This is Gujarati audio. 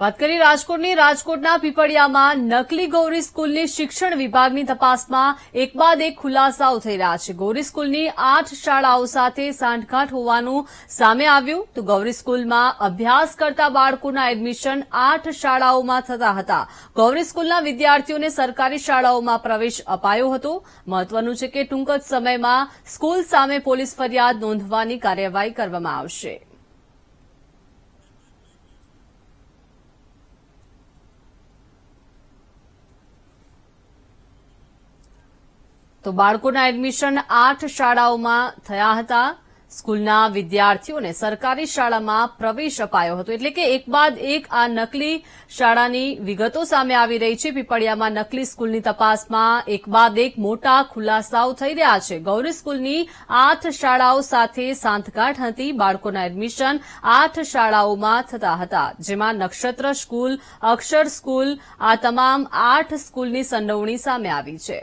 વાત કરી રાજકોટની. રાજકોટના પીપળિયામાં નકલી ગૌરી સ્કૂલની શિક્ષણ વિભાગની તપાસમાં એક બાદ એક ખુલાસાઓ થઈ રહ્યા છે. ગૌરી સ્કૂલની આઠ શાળાઓ સાથે સાંઠગાંઠ હોવાનું સામે આવ્યું. તો ગૌરી સ્કૂલમાં અભ્યાસ કરતા બાળકોના એડમિશન આઠ શાળાઓમાં થતા હતા. ગૌરી સ્કૂલના વિદ્યાર્થીઓને સરકારી શાળાઓમાં પ્રવેશ અપાયો હતો. મહત્વનું છે કે ટૂંક જ સમયમાં સ્કૂલ સામે પોલીસ ફરિયાદ નોંધવાની કાર્યવાહી કરવામાં આવશે. તો બાળકોના એડમિશન આઠ શાળાઓમાં થયા હતા. સ્કૂલના વિદ્યાર્થીઓને સરકારી શાળામાં પ્રવેશ અપાયો હતો. એટલે કે એક બાદ એક આ નકલી શાળાની વિગતો સામે આવી રહી છે. પીપળિયામાં નકલી સ્કૂલની તપાસમાં એક બાદ એક મોટા ખુલાસાઓ થઈ રહ્યા છે. ગૌરી સ્કૂલની આઠ શાળાઓ સાથે સાંથગાંઠ હતી. બાળકોના એડમિશન આઠ શાળાઓમાં થતા હતા. જેમાં નક્ષત્ર સ્કૂલ, અક્ષર સ્કૂલ, આ તમામ આઠ સ્કૂલની સંડોવણી સામે આવી છે.